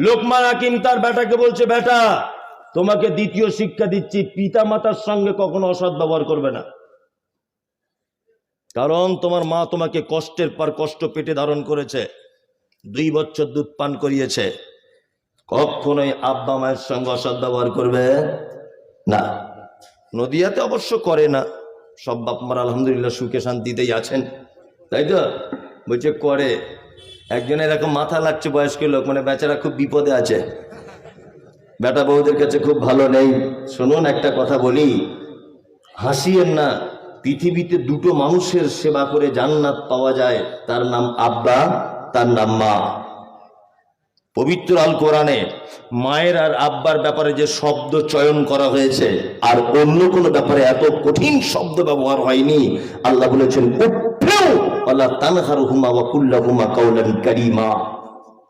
লোকমান হাকিম তার বেটাকে বলছে বেটা তোমাকে দ্বিতীয় শিক্ষা দিচ্ছি পিতা মাতার সঙ্গে কখনো অসৎ ব্যবহার করবে না। কারণ তোমার মা তোমাকে কষ্টের পর কষ্ট পেটে ধারণ করেছে, দুই বছর দুধ পান করিয়েছে। কখনোই আব্বা মায়ের সঙ্গে অসৎ ব্যবহার করবে না। নদিয়াতে অবশ্য করে না, সব বাপ মার আলহামদুলিল্লাহ সুখে শান্তিতেই আছেন। তাই তো? বলছে, করে। একজনের এরকম মাথা লাগছে বয়স্ক লোক মানে বেচারা খুব বিপদে আছে। বেটা বউদের কাছে খুব ভালো নেই। শুনুন, একটা কথা বলি। হাসিয়েন না, পৃথিবীতে দুটো মানুষের সেবা করে জান্নাত পাওয়া যায়। তার নাম আব্বা, তার নাম মা। পবিত্র আল কোরআনে মায়ের আর আব্বার ব্যাপারে যে শব্দ চয়ন করা হয়েছে, আর অন্য কোনো ব্যাপারে এত কঠিন শব্দ ব্যবহার হয়নি। আল্লাহ বলেছেন উঠেও হুমা কুল্লা হুমা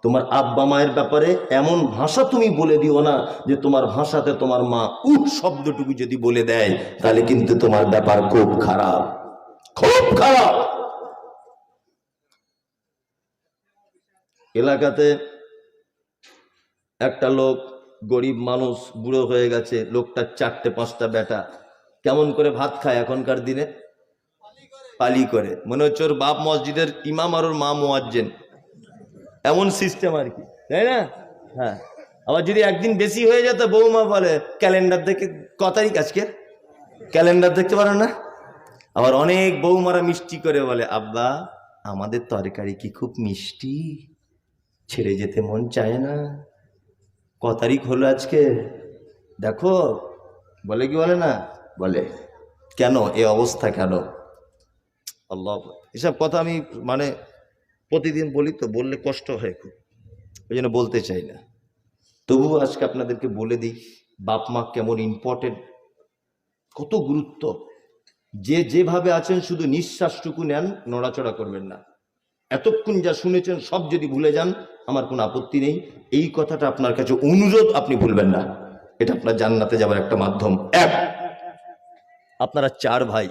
তোমার আব্বা মায়ের ব্যাপারে এমন ভাষা তুমি বলে দিও না যে তোমার ভাষাতে তোমার মা উঠ শব্দটুকু যদি বলে দেয়, তাহলে কিন্তু তোমার ব্যাপার খুব খারাপ। খুব খারাপ! এলাকাতে একটা লোক গরিব মানুষ বুড়ো হয়ে গেছে লোকটার চারটে পাঁচটা বেটা। কেমন করে ভাত খায় এখনকার দিনে? পালি করে। মনে হচ্ছে ওর বাপ মসজিদের ইমাম আর ওর মা মোয়াজ্জেন। এমন সিস্টেম আর কি, তাই না? হ্যাঁ। আবার যদি একদিন বেশি হয়ে যেত বৌমা বলে ক্যালেন্ডার দেখে, ক তারিখ আজকে? ক্যালেন্ডার দেখতে পারো না? আবার অনেক বৌমারা মিষ্টি করে বলে, আব্বা, আমাদের তরকারি কি খুব মিষ্টি? ছেড়ে যেতে মন চায় না। ক তারিখ হলো আজকে? দেখো, বলে কি বলে না? বলে, কেন? এ অবস্থা কেন? আল্লাহ এসব কথা আমি মানে প্রতিদিন বলি তো, বললে কষ্ট হয় খুব। ওই জন্য বলতে চাই না। তবুও আজকে আপনাদেরকে বলে দিই, বাপ মা কেমন ইম্পর্টেন্ট কত গুরুত্ব। যে যেভাবে আছেন, শুধু নিঃশ্বাসটুকু নেন, নড়াচড়া করবেন না। এতক্ষণ যা শুনেছেন, সব যদি ভুলে যান, আমার কোনো আপত্তি নেই। এই কথাটা আপনার কাছে অনুরোধ, আপনি ভুলবেন না। এটা আপনার জান্নাতে যাবার একটা মাধ্যম। এক, আপনারা চার ভাই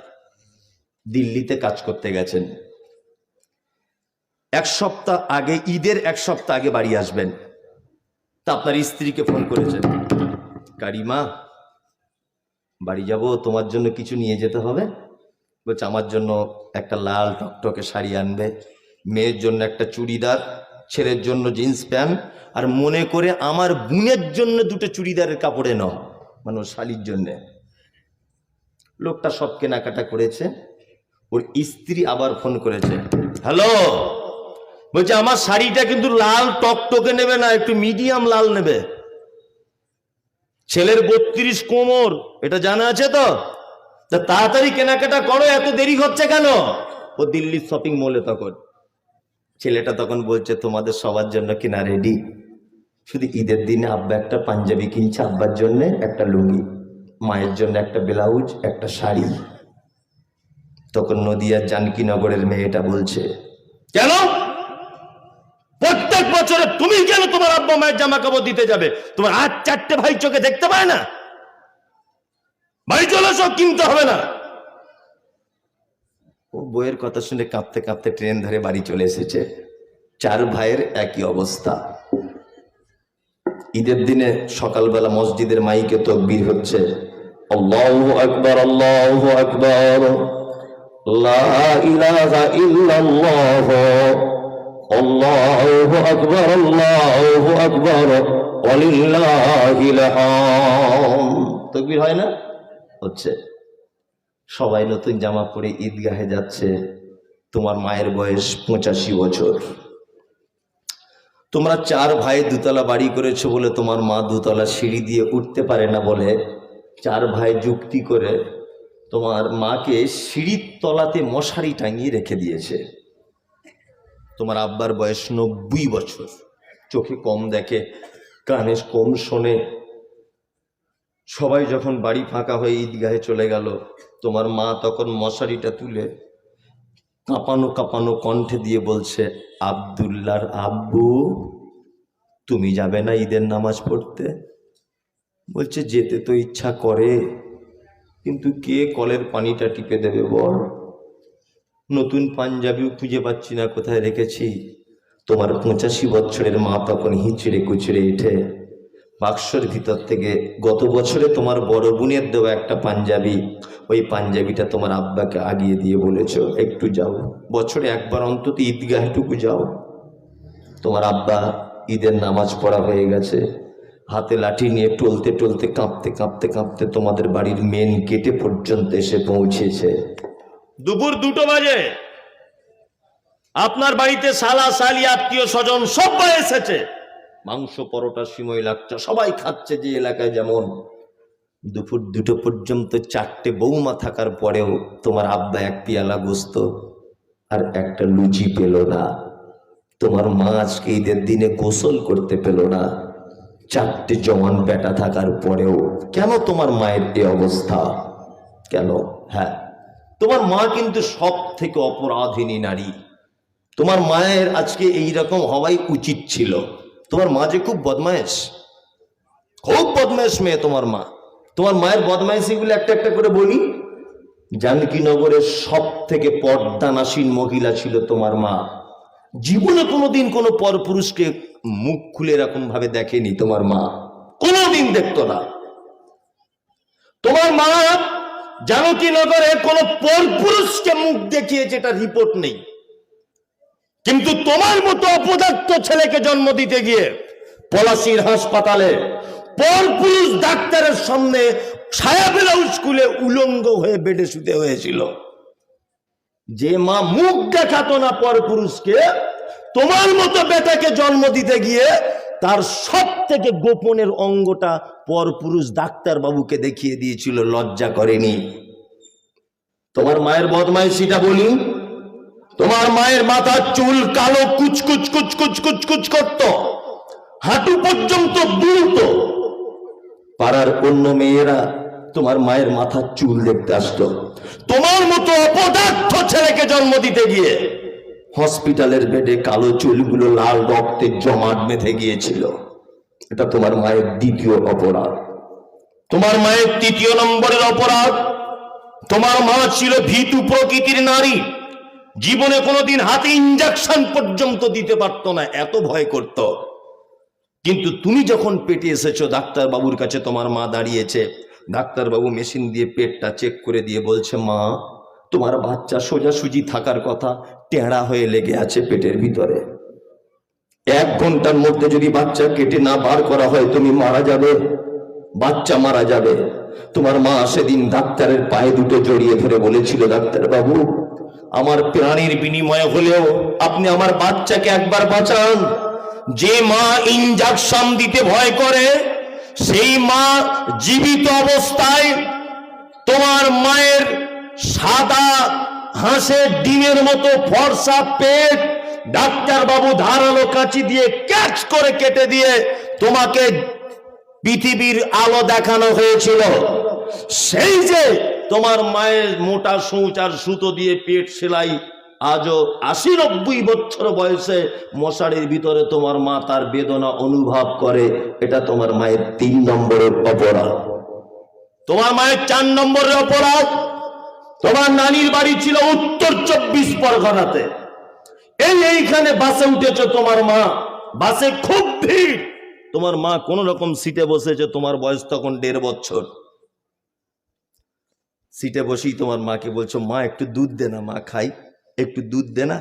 দিল্লিতে কাজ করতে গেছেন। এক সপ্তাহ আগে, ঈদের এক সপ্তাহ আগে বাড়ি আসবেন। তা আপনার স্ত্রীকে ফোন করেছেন। কারিমা বাড়ি যাব, তোমার জন্য কিছু নিয়ে যেতে হবে? বলছে, আমার জন্য একটা লাল টকটকে শাড়ি আনবে। মেয়ের জন্য একটা চুড়িদার, ছেলের জন্য জিন্স প্যান্ট, আর মনে করে আমার বোনের জন্য দুটো চুড়িদারের কাপড়ে ন মানে শালির জন্যে। লোকটা সব কেনাকাটা করেছে। ওর স্ত্রী আবার ফোন করেছে। হ্যালো? বলছে, আমার শাড়িটা কিন্তু লাল টকটকে নেবে না, একটু মিডিয়াম লাল নেবে। ছেলের বত্রিশ কোমর, এটা জানা আছে তো? তা তাড়াতাড়ি কেনাকাটা করো, এত দেরি হচ্ছে কেন? ও দিল্লির শপিং মলে তখন। ছেলেটা তখন বলছে, তোমাদের সবার জন্য কিনা রেডি শুধু ঈদের দিনে আব্বা একটা পাঞ্জাবি কিনছে, আব্বার জন্য একটা লুঙ্গি, মায়ের জন্য একটা ব্লাউজ, একটা শাড়ি। তখন নদিয়ার জানকীনগরের মেয়েটা বলছে কেন? প্রত্যেক বছরে তুমি কেন তোমার আব্বা মায়ের জামা কাপড় দিতে যাবে? তোমার আজ চারটে ভাই চোখে দেখতে পায় না? বাড়ি চলে সব কিনতে হবে না। ও বইয়ের কথা শুনে কাঁপতে কাঁপতে ট্রেন ধরে বাড়ি চলে এসেছে। চার ভাইয়ের একই অবস্থা। ঈদের দিনে সকালবেলা মসজিদের মাইকে তকবীর হচ্ছে আল্লাহু আকবার আল্লাহু আকবার। হয় না? হচ্ছে। সবাই নতুন জামা পরে ঈদগাহে যাচ্ছে। তোমার মায়ের বয়স পঁচাশি বছর। তোমরা চার ভাই দুতলা বাড়ি করেছ বলে তোমার মা দুতলা সিঁড়ি দিয়ে উঠতে পারে না বলে চার ভাই যুক্তি করে তোমার মাকে সিঁড়ির তলাতে মশারি টাঙিয়ে রেখে দিয়েছে। তোমার আব্বার বয়স নব্বই বছর। চোখে কম দেখে, কানে কম শোনে। সবাই যখন বাড়ি ফাঁকা হয়ে ঈদগাহে চলে গেল, তোমার মা তখন মশারিটা তুলে কাঁপানো কাঁপানো কণ্ঠে দিয়ে বলছে আবদুল্লার আব্বু, তুমি যাবে না ঈদের নামাজ পড়তে? বলছে, যেতে তো ইচ্ছা করে। কিন্তু কে কলের পানিটা টিপে দেবে বল? নতুন পাঞ্জাবিও খুঁজে পাচ্ছি না, কোথায় রেখেছি? তোমার পঁচাশি বছরের মা তখন হিচড়ে কুচড়ে উঠে। বাক্সর ভিতর থেকে গত বছরে তোমার বড় বোনের দেওয়া একটা পাঞ্জাবি, ওই পাঞ্জাবিটা তোমার আব্বাকে আগিয়ে দিয়ে বলেছ, একটু যাও। বছরে একবার অন্তত ঈদগাহটুকু যাও। তোমার আব্বা ঈদের নামাজ পড়া হয়ে গেছে। হাতে লাঠি নিয়ে টলতে টলতে, কাঁপতে কাঁপতে কাঁপতে তোমাদের বাড়ির মেন গেটে পর্যন্ত এসে পৌঁছেছে। দুপুর দুটো বাজে। আপনার বাড়িতে সালা, সালি, আত্মীয় স্বজন সবাই এসেছে। মাংস, পরোটা, সিমই লাগছে সবাই খাচ্ছে যে এলাকায় যেমন। দুপুর দুটো পর্যন্ত চারটে বৌমা থাকার পরেও তোমার আব্বা এক পিয়ালা গোস্ত আর একটা লুচি পেল না। তোমার মা আজকে ঈদের দিনে গোসল করতে পেল না। চারটে জওয়ান বেটা থাকার পরেও কেন তোমার মায়ের এই অবস্থা? কেন? হ্যাঁ তোমার মা কিন্তু সব থেকে অপরাধিনী নারী। তোমার মায়ের আজকে এই রকম হওয়াই উচিত ছিল। তোমার মা যে খুব বদমায়েশ। খুব বদমায়েশ মেয়ে তোমার মা। তোমার মায়ের বদমাইশিগুলো একটা একটা করে বলি। জানকীনগরের সব থেকে পর্দানাসীন মহিলা ছিল তোমার মা। জীবনে কোনোদিন কোনো পরপুরুষকে মুখ খুলে এরকম ভাবে দেখেনি তোমার মা। কোনোদিন দেখতো না। তোমার মা জানকীনগরে কোনো পরপুরুষকে মুখ দেখিয়েছে এটা রিপোর্ট নেই। কিন্তু তোমার মতো অপদার্থ ছেলেকে জন্ম দিতে গিয়ে পলাশির হাসপাতালে পরপুরুষ ডাক্তারের সামনে ছায়া ব্লাউজ স্কুলে উলঙ্গ হয়ে বেডে শুতে হয়েছিল। যে মা মুখ দেখাতো না পরপুরুষকে তোমার মতো বেটাকে জন্ম দিতে গিয়ে তার সব থেকে গোপনের অঙ্গটা পরপুরুষ ডাক্তার বাবুকে দেখিয়ে দিয়েছিল, লজ্জা করেনি। তোমার মায়ের বদমাইশিটা বলি, তোমার মায়ের মাথার চুল কালো কুচকুচ কুচকুচ কুচকুচ করত, হাঁটু পর্যন্ত দুলত। পাড়ার অন্য মেয়েরা তোমার মায়ের মাথার চুল দেখতে আসতো তোমার মতো অপদার্থ ছেলেকে জন্ম দিতে গিয়ে হসপিটালের বেডে কালো চুলগুলো লাল রক্তের জমাট বেঁধে গিয়েছিল। এটা তোমার মায়ের দ্বিতীয় অপরাধ। তোমার মায়ের তৃতীয় নম্বরের অপরাধ, তোমার মা ছিল ভীতু প্রকৃতির নারী। জীবনে কোনোদিন হাতে ইঞ্জেকশন পর্যন্ত দিতে পারতো না, এত ভয় করত। কিন্তু তুমি যখন পেটে এসেছ ডাক্তার বাবুর কাছে তোমার মা দাঁড়িয়েছে। ডাক্তারবাবু মেশিন দিয়ে পেটটা চেক করে দিয়ে বলছে, মা তোমার বাচ্চা সোজাসুজি থাকার কথা টেঁড়া হয়ে লেগে আছে পেটের ভিতরে। এক ঘণ্টার মধ্যে যদি বাচ্চা কেটে না বার করা হয়, তুমি মারা যাবে। বাচ্চা মারা যাবে। তোমার মা সেদিন ডাক্তারের পায়ে দুটো জড়িয়ে ধরে বলেছিল, ডাক্তার বাবু, আমার প্রাণীর বিনিময়ে হলেও আপনি আমার বাচ্চাকে একবার বাঁচান। যে মা ইঞ্জেকশন দিতে ভয় করে, সেই মা জীবিত অবস্থায় তোমার মায়ের সাদা হাঁসের ডিমের মতো ফর্সা পেট ডাক্তার বাবু ধারালো কাঁচি দিয়ে ক্যাচ করে কেটে দিয়ে তোমাকে পৃথিবীর আলো দেখানো হয়েছিল। সেই যে তোমার মায়ের মোটা সূচ আর সুতো দিয়ে পেট সেলাই, আজও আশি নব্বই বছর বয়সে মশারির ভিতরে তোমার মা তার বেদনা অনুভব করে। এটা তোমার মায়ের তিন নম্বরের অপরাধ। তোমার মায়ের চার নম্বরের অপরাধ? তোমার নানির বাড়ি ছিল উত্তর চব্বিশ পরগনাতে। এই এইখানে বাসে উঠেছে তোমার মা। বাসে খুব ভিড়। তোমার মা কোন রকম সিটে বসেছে, তোমার বয়স তখন দেড় বছর। সিটে বসেই তোমার মাকে বলছো, মা, একটু দুধ দে না, মা, খাই। একটু দুধ দে না?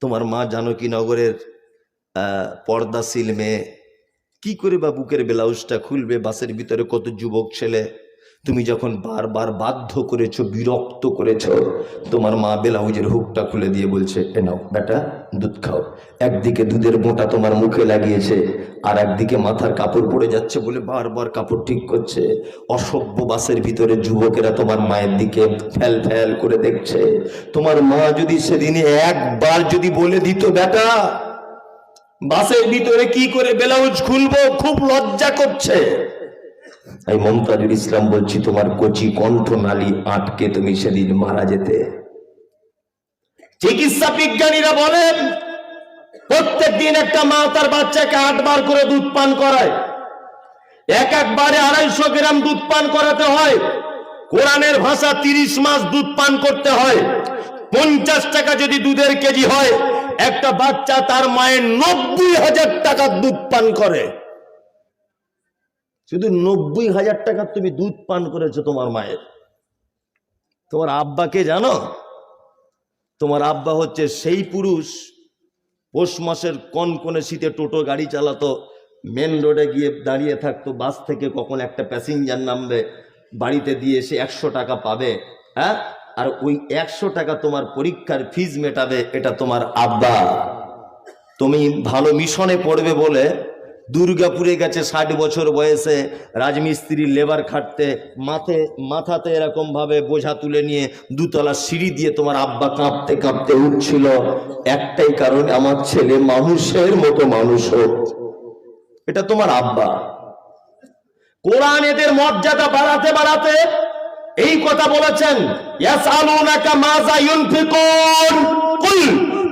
তোমার মা জানকী নগরের পর্দাশীল মেয়ে। কি করে বা বুকের ব্লাউজটা খুলবে? বাসের ভিতরে কত যুবক ছেলে? তুমি যখন বারবার বাধ্য করেছ, বিরক্ত করেছ, তোমার মা ব্লাউজের হুকটা খুলে দিয়ে বলছে, এ নাও, বেটা, দুধ খাও। একদিকে দুধের মোটা তোমার মুখে লাগিয়েছে, আর একদিকে মাথার কাপড় পড়ে যাচ্ছে বলে বারবার কাপড় ঠিক করছে। অসভ্য বাসের ভিতরে যুবকেরা তোমার মায়ের দিকে ফ্যাল ফ্যাল করে দেখছে। তোমার মা যদি সেদিনে একবার যদি বলে দিত, বেটা, বাসের ভিতরে কি করে ব্লাউজ খুলবো? খুব লজ্জা করছে। আমি মমতাজুল ইসলাম বলছি, তোমার কচি কণ্ঠনালী আটকে তুমি সেদিন মারা যেতে। চিকিৎসা বিজ্ঞানীরা বলেন, প্রত্যেক দিন একটা মা তার বাচ্চাকে আটবার করে দুধ পান করায়। এক একবারে আড়াইশো গ্রাম দুধ পান করাতে হয়। কোরআনের ভাষা তিরিশ মাস দুধ পান করতে হয়। পঞ্চাশ টাকা যদি দুধের কেজি হয়, একটা বাচ্চা তার মায়ের নব্বই হাজার টাকা দুধ পান করে। শুধু নব্বই হাজার টাকার তুমি দুধ পান করেছ তোমার মায়ের। তোমার আব্বাকে জানো? তোমার আব্বা হচ্ছে সেই পুরুষ, পৌষ মাসের কোন কোনে শীতে টোটো গাড়ি চালাতো মেন রোডে গিয়ে দাঁড়িয়ে থাকতো, বাস থেকে কখন একটা প্যাসেঞ্জার নামবে, বাড়িতে দিয়ে এসে একশো টাকা পাবে হ্যাঁ? আর ওই একশো টাকা তোমার পরীক্ষার ফিজ মেটাবে, এটা তোমার আব্বা। তুমি ভালো মিশনে পড়বে বলে দুর্গাপুরে গেছে ষাট বছর বয়সে রাজমিস্ত্রির লেবার খাটতে। মাথে, মাথাতে এরকম ভাবে বোঝা তুলে নিয়ে দুতলা সিঁড়ি দিয়ে তোমার আব্বা কাঁপতে কাঁপতে উঠছিল। একটাই কারণ, আমার ছেলে মানুষের মতো মানুষ হোক। এটা তোমার আব্বা। কোরআন এদের মর্যাদা বাড়াতে বাড়াতে এই কথা বলেছেন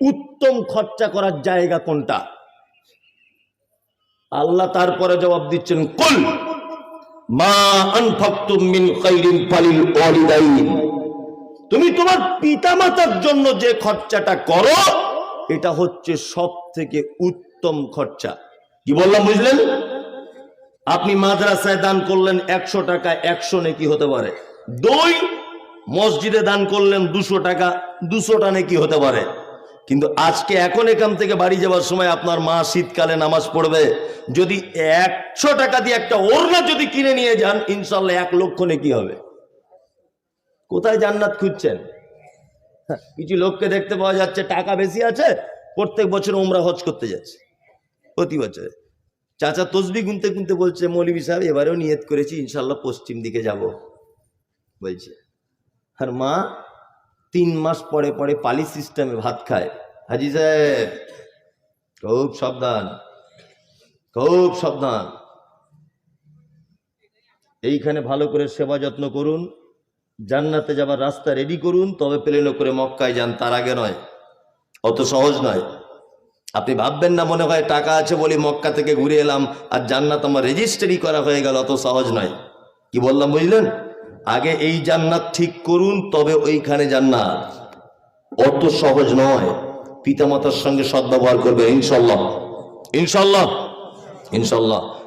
উত্তম খরচা করার জায়গা কোনটা? আল্লাহ তারপরে জবাব দিচ্ছেন, কুল তুমি তোমার পিতামাতার জন্য যে খরচাটা করো, এটা হচ্ছে সব থেকে উত্তম খরচা। কি বললাম, বুঝলেন? আপনি মাদ্রাসায় দান করলেন একশো টাকা, একশো নেকি হতে পারে। দুই মসজিদে দান করলেন দুশো টাকা, দুশোটা নেকি হতে পারে। কিন্তু আজকে এখন এখান থেকে বাড়ি যাওয়ার সময় আপনার মা শীতকালে নামাজ পড়বে। যদি একশো টাকা দিয়ে একটা ওড়না যদি কিনে নিয়ে যান ইনশাল্লাহ এক লক্ষ নেকি হবে। কোথায় জান্নাত খুঁজছেন? কিছু লোককে দেখতে পাওয়া যাচ্ছে টাকা বেশি আছে, প্রত্যেক বছর ওমরা হজ করতে যাচ্ছে, প্রতি বছরে। চাচা তসবি গুনতে গুনতে বলছে, মৌলবী সাহেব, এবারেও নিয়ত করেছি ইনশাল্লাহ পশ্চিম দিকে যাব। বলছে। আর মা তিন মাস পরে পরে পালি সিস্টেমে ভাত খায়। হাজি সাহেব, খুব সাবধান খুব সাবধান। এইখানে ভালো করে সেবা যত্ন করুন, জান্নাতে যাবার রাস্তা রেডি করুন, তবে প্লেনে করে মক্কায় যান, তার আগে নয়, অত সহজ নয়। আপনি ভাববেন না, মনে হয় টাকা আছে বলে মক্কা থেকে ঘুরে এলাম, আর জান্নাত আমার রেজিস্ট্রি করা হয়ে গেল, অত সহজ নয়। কি বললাম, বুঝলেন? আগে এই জান্নাত ঠিক করুন, তবে ওইখানে জান্নাত। অত সহজ নয়। পিতামাতার সঙ্গে সদ্ব্যবহার করবে, ইনশাল্লাহ। ইনশাল্লাহ। ইনশাল্লাহ।